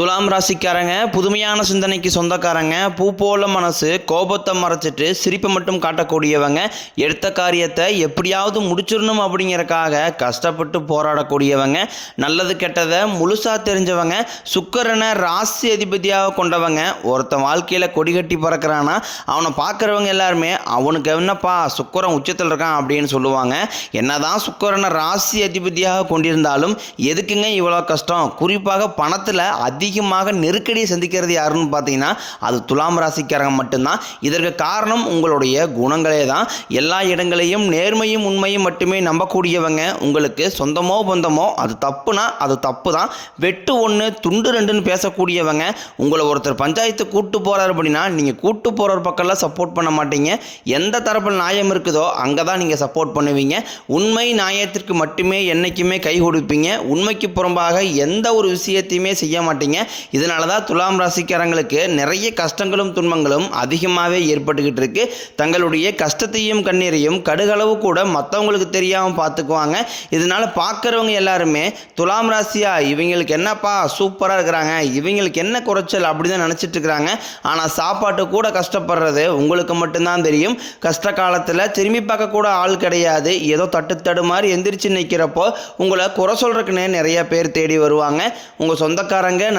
துலாம் ராசிக்காரங்க புதுமையான சிந்தனைக்கு சொந்தக்காரங்க பூ போல மனசு கோபத்தை மறைச்சிட்டு சிரிப்பை மட்டும் காட்டக்கூடியவங்க எடுத்த காரியத்தை எப்படியாவது முடிச்சிடணும் அப்படிங்கறக்காக கஷ்டப்பட்டு போராடக்கூடியவங்க நல்லது கெட்டதை முழுசா தெரிஞ்சவங்க சுக்கரனை ராசி அதிபதியாக கொண்டவங்க ஒருத்தன் வாழ்க்கையில் கொடி கட்டி பறக்கிறான்னா அவனை பார்க்குறவங்க எல்லாருமே அவனுக்கு என்னப்பா சுக்கரன் உச்சத்தில் இருக்கான் அப்படின்னு சொல்லுவாங்க. என்னதான் சுக்கரனை ராசி அதிபதியாக கொண்டிருந்தாலும் எதுக்குங்க இவ்வளோ கஷ்டம்? குறிப்பாக பணத்தில் அதிகமாக நெருக்கடியை சந்திக்கிறது யாருன்னு பார்த்தீங்கன்னா அது துலாம் ராசிக்காரங்க மட்டும்தான். இதற்கு காரணம் உங்களுடைய குணங்களே தான். எல்லா இடங்களையும் நேர்மையும் உண்மையும் மட்டுமே நம்பக்கூடியவங்க. உங்களுக்கு சொந்தமோ பந்தமோ அது தப்புனா அது தப்பு தான் வெட்டு ஒன்று துண்டு ரெண்டுன்னு பேசக்கூடியவங்க. உங்களை ஒருத்தர் பஞ்சாயத்து கூட்டு போகிறார் அப்படின்னா நீங்கள் கூட்டு போகிற பக்கம்லாம் சப்போர்ட் பண்ண மாட்டீங்க. எந்த தரப்பில் நியாயம் இருக்குதோ அங்கே தான் நீங்கள் சப்போர்ட் பண்ணுவீங்க. உண்மை நியாயத்திற்கு மட்டுமே என்றைக்குமே கை கொடுப்பீங்க. உண்மைக்கு புறம்பாக எந்த ஒரு விஷயத்தையுமே செய்ய மாட்டீங்க. இதனால தான் துலாம் ராசிக்காரங்களுக்கு நிறைய கஷ்டங்களும் துன்பங்களும் அதிகமாகவே ஏற்பட்டுக்கிட்டு இருக்கு. தங்களுடைய கஷ்டத்தையும் கண்ணீரையும் கடுகளவு கூட மற்றவங்களுக்கு தெரியாமல் பார்த்துக்குவாங்க இதனால பார்க்குறவங்க எல்லாருமே துலாம் ராசியா இவங்களுக்கு என்னப்பா சூப்பராக இருக்கிறாங்க இவங்களுக்கு என்ன குறைச்சல் அப்படி தான் நினச்சிட்டு இருக்கிறாங்க. ஆனால் சாப்பாட்டு கூட கஷ்டப்படுறது உங்களுக்கு மட்டும்தான் தெரியும். கஷ்ட காலத்தில் திரும்பி பார்க்க கூட ஆள் கிடையாது. ஏதோ தட்டு தடு மாதிரி எந்திரிச்சு நிற்கிறப்போ உங்களை குறை சொல்கிறதுக்குன்னு நிறைய பேர் தேடி வருவாங்க. உங்கள் சொந்தக்காரங்க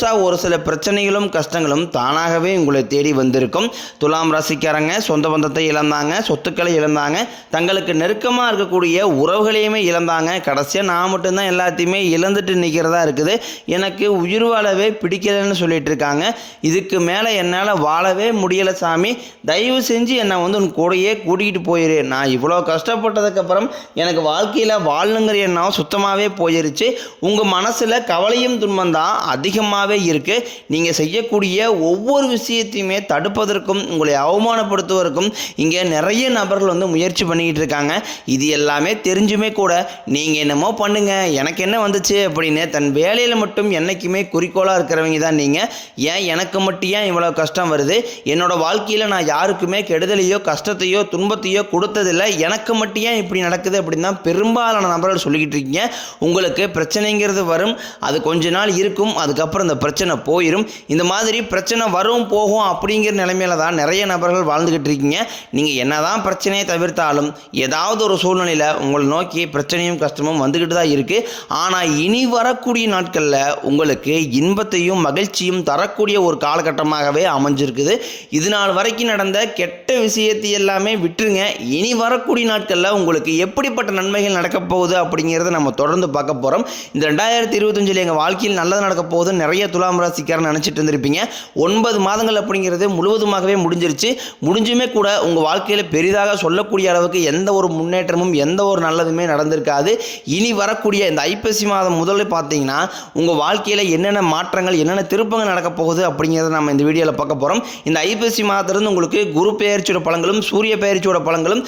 புதுசாக ஒரு சில பிரச்சனைகளும் கஷ்டங்களும் தானாகவே உங்களை தேடி வந்திருக்கும். துலாம் ராசிக்காரங்க சொந்த பந்தத்தை இழந்தாங்க சொத்துக்களை இழந்தாங்க தங்களுக்கு நெருக்கமாக இருக்கக்கூடிய உறவுகளையுமே இழந்தாங்க. கடைசியாக நான் மட்டும்தான் எல்லாத்தையுமே இழந்துட்டு நிற்கிறதா இருக்குது. எனக்கு உயிர் வாழவே பிடிக்கலைன்னு சொல்லிட்டு இருக்காங்க. இதுக்கு மேலே என்னால் வாழவே முடியலை சாமி. தயவு செஞ்சு என்னை வந்து உன் கூடயே கூட்டிகிட்டு போயிரு. நான் இவ்வளோ கஷ்டப்பட்டதுக்கப்புறம் எனக்கு வாழ்க்கையில் வாழணுங்கிற எண்ணம் சுத்தமாகவே போயிருச்சு. உங்கள் மனசில் கவலையும் துன்பம் தான். அதிகமாகவே இருக்குது நீங்கள் செய்யக்கூடிய ஒவ்வொரு விஷயத்தையுமே தடுப்பதற்கும் உங்களை அவமானப்படுத்துவதற்கும் இங்கே நிறைய நபர்கள் வந்து முயற்சி பண்ணிக்கிட்டு இருக்காங்க. இது எல்லாமே தெரிஞ்சுமே கூட நீங்கள் என்னமோ பண்ணுங்க எனக்கு என்ன வந்துச்சு அப்படின்னு தன் வேலையில் மட்டும் என்றைக்குமே குறிக்கோளாக இருக்கிறவங்க தான் நீங்கள் ஏன் எனக்கு மட்டும் ஏன் இவ்வளோ கஷ்டம் வருது? என்னோட வாழ்க்கையில் நான் யாருக்குமே கெடுதலையோ கஷ்டத்தையோ துன்பத்தையோ கொடுத்ததில்லை. எனக்கு மட்டும் ஏன் இப்படி நடக்குது அப்படின்னு தான் பெரும்பாலான நபர்கள் சொல்லிக்கிட்டு இருக்கீங்க. உங்களுக்கு பிரச்சனைங்கிறது வரும். அது கொஞ்ச நாள் இருக்கும். அதுக்கப்புறம் இந்த பிரச்சனை போயிடும் இந்த மாதிரி பிரச்சனை வரும் போகும் அப்படிங்கிற நிலைமையில தான் நிறைய நபர்கள் வாழ்ந்துக்கிட்டு இருக்கீங்க. நீங்கள் என்னதான் பிரச்சனையை தவிர்த்தாலும் ஏதாவது ஒரு சூழ்நிலையில் உங்களை நோக்கி பிரச்சனையும் கஷ்டமும் வந்துக்கிட்டு தான் இருக்குது ஆனால் இனி வரக்கூடிய நாட்களில் உங்களுக்கு இன்பத்தையும் மகிழ்ச்சியும் தரக்கூடிய ஒரு காலகட்டமாகவே அமைஞ்சிருக்குது. இது நாள் வரைக்கும் நடந்த கெட்ட விஷயத்தை எல்லாமே விட்டுருங்க. இனி வரக்கூடிய நாட்களில் உங்களுக்கு எப்படிப்பட்ட நன்மைகள் நடக்கப் போகுது அப்படிங்கிறத நம்ம தொடர்ந்து பார்க்க போகிறோம் இந்த ரெண்டாயிரத்தி இருபத்தஞ்சில் எங்கள் வாழ்க்கையில் நல்லது நடக்க போகுது நிறைய துலாம் ராசிக்காரன் நினச்சிட்டு இருந்திருப்பீங்க. ஒன்பது மாதங்கள் அப்படிங்கிறது முழுவதுமாகவே முடிஞ்சிருச்சு. முடிஞ்சுமே கூட உங்கள் வாழ்க்கையில் பெரிதாக சொல்லக்கூடிய அளவுக்கு எந்த ஒரு முன்னேற்றமும் எந்த ஒரு நல்லதுமே நடந்திருக்காது. இனி வரக்கூடிய இந்த ஐப்பசி மாதம் முதல்ல பார்த்தீங்கன்னா உங்கள் வாழ்க்கையில் என்னென்ன மாற்றங்கள் என்னென்ன திருப்பங்கள் நடக்க போகுது அப்படிங்கிறத நம்ம இந்த வீடியோவில் பார்க்க போகிறோம் இந்த ஐப்பசி மாதத்திலிருந்து உங்களுக்கு குரு பெயர்ச்சியோட பழங்களும் சூரிய பெயர்ச்சியோட பழங்களும்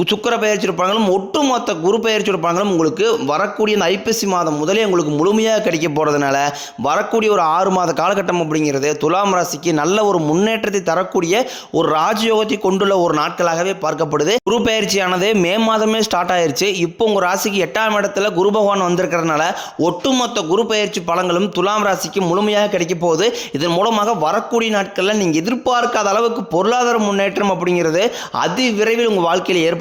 சுக்கர பயிற்சி இருப்பாங்களும் ஒட்டுமொத்த குரு பயிற்சி இருப்பாங்களும் உங்களுக்கு வரக்கூடிய இந்த ஐப்பசி மாதம் முதலே உங்களுக்கு முழுமையாக கிடைக்க போகிறதுனால வரக்கூடிய ஒரு ஆறு மாத காலகட்டம் அப்படிங்கிறது துலாம் ராசிக்கு நல்ல ஒரு முன்னேற்றத்தை தரக்கூடிய ஒரு ராஜயோகத்தை கொண்டுள்ள ஒரு நாட்களாகவே பார்க்கப்படுது. குரு பயிற்சியானது மே மாதமே ஸ்டார்ட் ஆயிருச்சு. இப்போ உங்கள் ராசிக்கு எட்டாம் இடத்துல குரு பகவான் வந்திருக்கிறதுனால ஒட்டுமொத்த குரு பயிற்சி பலன்களும் துலாம் ராசிக்கு முழுமையாக கிடைக்க போகுது. இதன் மூலமாக வரக்கூடிய நாட்களில் நீங்கள் எதிர்பார்க்காத அளவுக்கு பொருளாதார முன்னேற்றம் அப்படிங்கிறது அதி விரைவில் உங்கள் வாழ்க்கையில் ஏற்படும்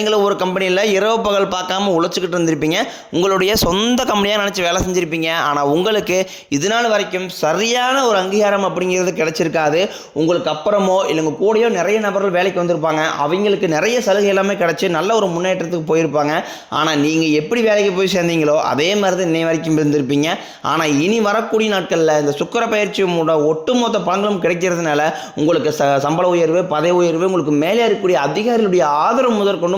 நீங்களும் ஒரு கம்பெனியில் இரவு பகல் பார்க்காம உழைச்சிக்கிட்டு இருந்திருப்பீங்க. உங்களுடைய சொந்த கம்பெனியாக நினச்சி வேலை செஞ்சுருப்பீங்க. ஆனால் உங்களுக்கு இது நாள் வரைக்கும் சரியான ஒரு அங்கீகாரம் அப்படிங்கிறது கிடச்சிருக்காது. உங்களுக்கு அப்புறமோ இல்லை உங்கள் கூடயோ நிறைய நபர்கள் வேலைக்கு வந்திருப்பாங்க. அவங்களுக்கு நிறைய சலுகை எல்லாமே கிடச்சி நல்ல ஒரு முன்னேற்றத்துக்கு போயிருப்பாங்க. ஆனால் நீங்கள் எப்படி வேலைக்கு போய் சேர்ந்தீங்களோ அதே மாதிரி தான் இன்னை வரைக்கும் இருந்திருப்பீங்க. ஆனால் இனி வரக்கூடிய நாட்களில் இந்த சுக்கர பயிற்சி மூட ஒட்டுமொத்த பலன்களும் கிடைக்கிறதுனால உங்களுக்கு ச சம்பள உயர்வு பதவி உயர்வு உங்களுக்கு மேலே இருக்கக்கூடிய அதிகாரிகளுடைய ஆதரவு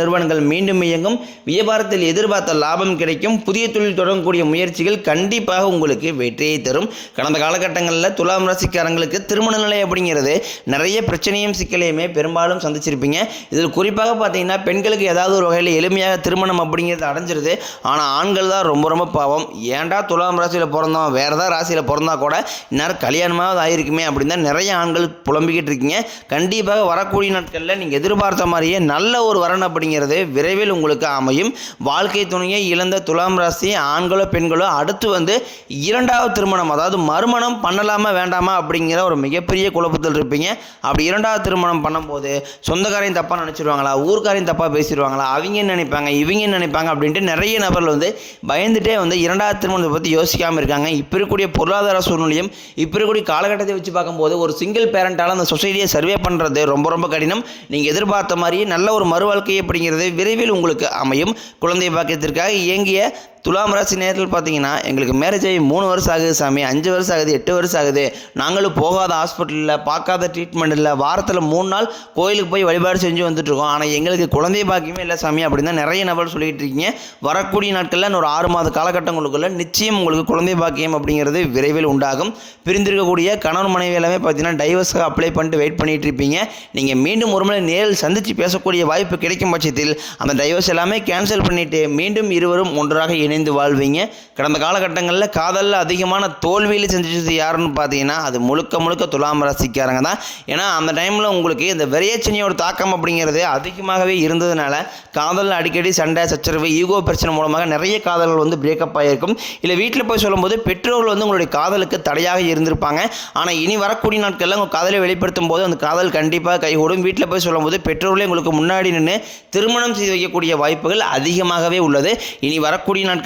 நிறுவனங்கள் மீண்டும் இயங்கும். வியாபாரத்தில் எதிர்பார்த்த லாபம் கிடைக்கும். புதிய தொழில் தொடங்கக்கூடிய முயற்சிகள் கண்டிப்பாக உங்களுக்கு வெற்றியை தரும். கடந்த காலகட்டங்களில் துலாம் ராசிக்காரங்களுக்கு திருமண நிலை அப்படிங்கிறது நிறைய பிரச்சனையும் சிக்கலையுமே பெரும்பாலும் சந்திச்சிருப்பீங்க. இதில் குறிப்பாக பார்த்தீங்கன்னா பெண்களுக்கு ஏதாவது ஒரு வகையில் எளிமையாக திருமணம் அப்படிங்கிறது அடைஞ்சிருது. ஆனால் ஆண்கள் தான் ரொம்ப ரொம்ப பாவம். ஏன்டா துலாம் ராசியில் பிறந்தோம்? வேறு ஏதாவது ராசியில் பிறந்தா கூட இந்நேரம் கல்யாணமாவது ஆயிருக்குமே அப்படின்னு தான் நிறைய ஆண்கள் புலம்பிக்கிட்டு இருக்கீங்க. கண்டிப்பாக வரக்கூடிய நாட்களில் நீங்கள் எதிர்பார்த்த மாதிரியே நல்ல ஒரு வரன் அப்படிங்கிறது விரைவில் உங்களுக்கு அமையும். வாழ்க்கை துணையை இழந்த துலாம் ராசி ஆண்களோ பெண்களோ அடுத்து வந்து இரண்டாவது திருமணம் அதாவது மறுமணம் பண்ணலாமா வேண்டாமா அப்படிங்கிற ஒரு மிகப்பெரிய குழப்பத்தில் இருப்பீங்க. அப்படி இரண்டாவது திருமணம் பண்ணும்போது சொந்தக்காரையும் தப்பாக நினச்சிருவாங்களா ஊர்க்காரையும் தப்பாக பேசிடுவாங்களா அவங்க நினைப்பாங்க இவங்க என்ன நினைப்பாங்க அப்படின்ட்டு நிறைய நபர்கள் வந்து பயந்துட்டே வந்து இரண்டாவது திருமணத்தை பற்றி யோசிக்காமல் இருக்காங்க. இப்போ இருக்கக்கூடிய பொருளாதார சூழ்நிலையும் இப்போ இருக்கக்கூடிய காலகட்டத்தை வச்சு பார்க்கும்போது ஒரு சிங்கிள் பேரண்டால் அந்த சொசைட்டியை சர்வே பண்ணுறது ரொம்ப ரொம்ப கடினம். நீங்கள் எதிர்பார்த்த மாதிரியே நல்ல ஒரு மறுவாழ்க்கை அப்படிங்கிறது விரைவில் உங்களுக்கு அமையும். குழந்தை பாக்கியத்திற்காக இயங்கிய துலாம் ராசி நேரத்தில் பார்த்தீங்கன்னா எங்களுக்கு மேரேஜ் ஆகி மூணு வருஷம் ஆகுது சாமி அஞ்சு வருஷம் ஆகுது எட்டு வருஷம் ஆகுது. நாங்களும் போகாத ஹாஸ்பிட்டலில் பார்க்காத ட்ரீட்மெண்ட் இல்லை வாரத்தில் மூணு நாள் கோயிலுக்கு போய் வழிபாடு செஞ்சு வந்துட்டுருக்கோம். ஆனால் எங்களுக்கு குழந்தை பாக்கியமே இல்லை சாமி அப்படின்னு தான் நிறைய நபர் சொல்லிகிட்டு இருக்கீங்க. வரக்கூடிய நாட்களில் இன்னொரு ஆறு மாத காலகட்டங்களுக்குள்ள நிச்சயம் உங்களுக்கு குழந்தை பாக்கியம் அப்படிங்கிறது விரைவில் உண்டாகும். பிரிந்திருக்கக்கூடிய கணவன் மனைவி எல்லாமே பார்த்தீங்கன்னா டைவர்ஸாக அப்ளை பண்ணிட்டு வெயிட் பண்ணிட்டு இருப்பீங்க. நீங்கள் மீண்டும் ஒரு முறை நேரில் சந்தித்து பேசக்கூடிய வாய்ப்பு கிடைக்கும் பட்சத்தில் அந்த டைவர்ஸ் எல்லாமே கேன்சல் பண்ணிவிட்டு மீண்டும் இருவரும் ஒன்றாக இணைந்து வாழ்வீங்க. கடந்த காலகட்டங்களில் காதலில் அதிகமான தோல்வியில் செஞ்சது யாருன்னு பார்த்தீங்கன்னா அது முழுக்க முழுக்க துலாம் ராசிக்காரங்க தான். ஏன்னா அந்த டைமில் உங்களுக்கு இந்த விரையச்சனியோட தாக்கம் அப்படிங்கிறது அதிகமாகவே இருந்ததுனால காதலில் அடிக்கடி சண்டை சச்சரவு ஈகோ பிரச்சனை மூலமாக நிறைய காதல்கள் வந்து பிரேக்கப் ஆகிருக்கும் இல்லை வீட்டில் போய் சொல்லும்போது பெற்றோர்கள் வந்து உங்களுடைய காதலுக்கு தடையாக இருந்திருப்பாங்க. ஆனால் இனி வரக்கூடிய நாட்களில் உங்கள் காதலை வெளிப்படுத்தும் போது அந்த காதல் கண்டிப்பாக கைகூடும். வீட்டில் போய் சொல்லும்போது பெற்றோர்களே உங்களுக்கு முன்னாடி நின்று திருமணம் செய்து வைக்கக்கூடிய வாய்ப்புகள் அதிகமாகவே உள்ளது. இனி வரக்கூடிய நாட்கள்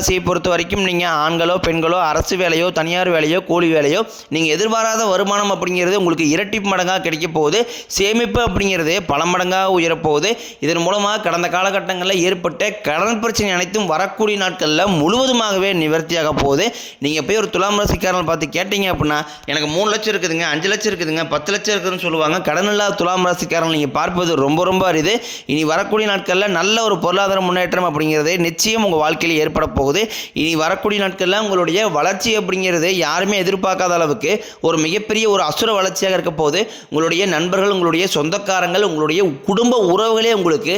ராசியை பொறுத்த வரைக்கும் நீங்கள் ஆண்களோ பெண்களோ அரசு வேலையோ தனியார் வேலையோ கூலி வேலையோ நீங்கள் எதிர்பாராத வருமானம் அப்படிங்கிறது உங்களுக்கு இரட்டி மடங்காக கிடைக்க போகுது. சேமிப்பு அப்படிங்கிறது பல மடங்காக உயரப்போகுது இதன் மூலமாக கடந்த காலகட்டங்களில் ஏற்பட்ட கடன் பிரச்சனை அனைத்தும் வரக்கூடிய நாட்களில் முழுவதுமாகவே நிவர்த்தியாக போகுது. நீங்கள் போய் ஒரு துலாம் ராசிக்காரன் பார்த்து கேட்டீங்க அப்படின்னா எனக்கு மூணு லட்சம் இருக்குதுங்க அஞ்சு லட்சம் இருக்குதுங்க பத்து லட்சம் இருக்குதுன்னு சொல்லுவாங்க. கடன் இல்லாத துலாம் ராசிக்காரன் நீங்கள் பார்ப்பது ரொம்ப ரொம்ப அரிது. இனி வரக்கூடிய நாட்களில் நல்ல ஒரு பொருளாதார முன்னேற்றம் அப்படிங்கிறது நிச்சயம் உங்கள் வாழ்க்கையில் ஏற்பட போகுது. இனி வரக்கூடிய நாட்களில் உங்களுடைய வளர்ச்சி அப்படிங்கிறது யாருமே எதிர்பார்க்காத அளவுக்கு ஒரு மிகப்பெரிய ஒரு அசுர வளர்ச்சியாக இருக்க போகுது. உங்களுடைய நண்பர்கள் உங்களுடைய சொந்தக்காரங்கள் உங்களுடைய குடும்ப உறவுகளே உங்களுக்கு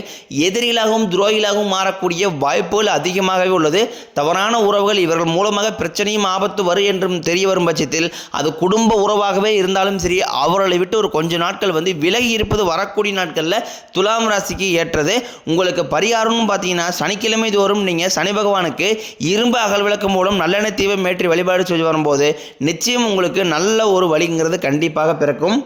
எதிரிகளாகவும் துரோகிகளாகவும் மாறக்கூடிய வாய்ப்புகள் அதிகமாகவே உள்ளது. தவறான உறவுகள் இவர்கள் மூலமாக பிரச்சனையும் ஆபத்து வரும் என்றும் தெரிய வரும் பட்சத்தில் அது குடும்ப உறவாகவே இருந்தாலும் சரி அவர்களை விட்டு ஒரு கொஞ்ச நாட்கள் வந்து விலகி இருப்பது வரக்கூடிய நாட்களில் துலாம் ராசிக்கு ஏற்றது. உங்களுக்கு பரிகாரம்னு பார்த்தீங்கன்னா சனிக்கிழமை தோறும் நீங்கள் சனி பகவானுக்கு இரும்பு அகல் விளக்கு மூலம் நல்லெண்ணெய் தீபம் ஏற்றி வழிபாடு செஞ்சு வரும்போது நிச்சயம் உங்களுக்கு நல்ல ஒரு வழிங்கிறது கண்டிப்பாக பிறக்கும்.